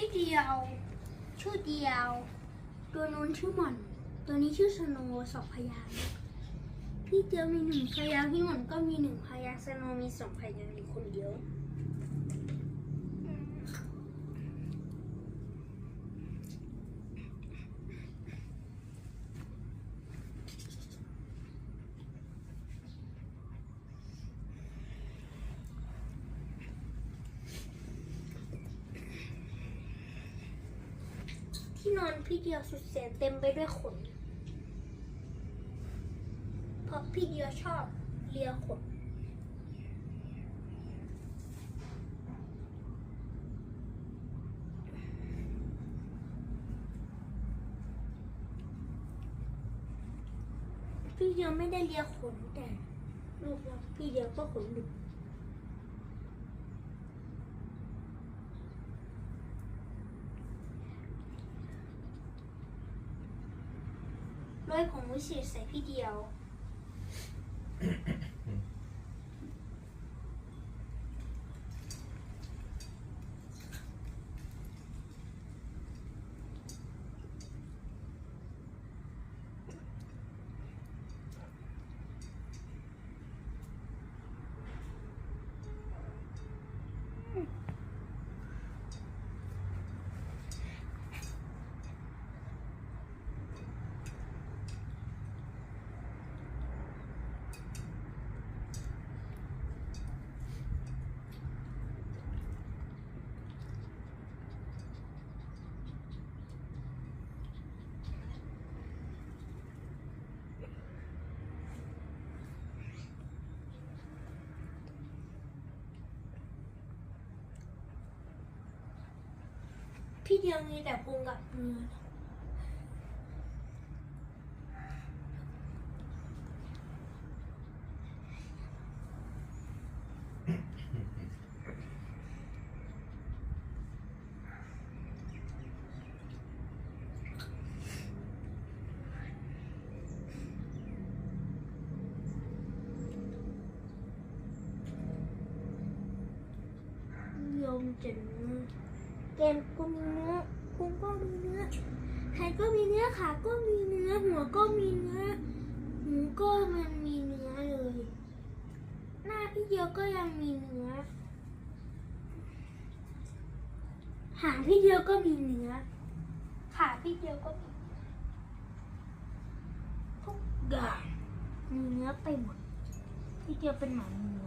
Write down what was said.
พี่เดียว ชื่อเดียว ตัวนู้นชื่อหม่อน ตัวนี้ชื่อสโนว์สองพยางพี่เดียวมีหนึ่งพยางพี่หม่อนก็มีหนึ่งพยางสโนว์มีสองพยางค์อยู่คนเดียว ที่ นอนพี่เดียวสุดแสนเต็มไปด้วยขน เพราะพี่เดียวชอบเลียขน พี่เดียวไม่ได้เลียขนแต่ลูกเราพี่เดียวก็ขนหลุด ร้อยผมวิเศษใส่พี่เดียว พี่เดียวมีแต่พุงกับเนื้อโยมจะเนื้อ แกมก็มีเนื้อพุงก็มีเนื้อแขนก็มีเนื้อขาก็มีเนื้อ หัวก็มีเนื้อหูก็มันมีเนื้อเลย หน้าพี่เดียวก็ยังมีเนื้อ หางพี่เดียวก็มีเนื้อ ขาพี่เดียวก็มีทุกอย่างมีเนื้อไปหมดพี่เดียวเป็นหมาเนื้อ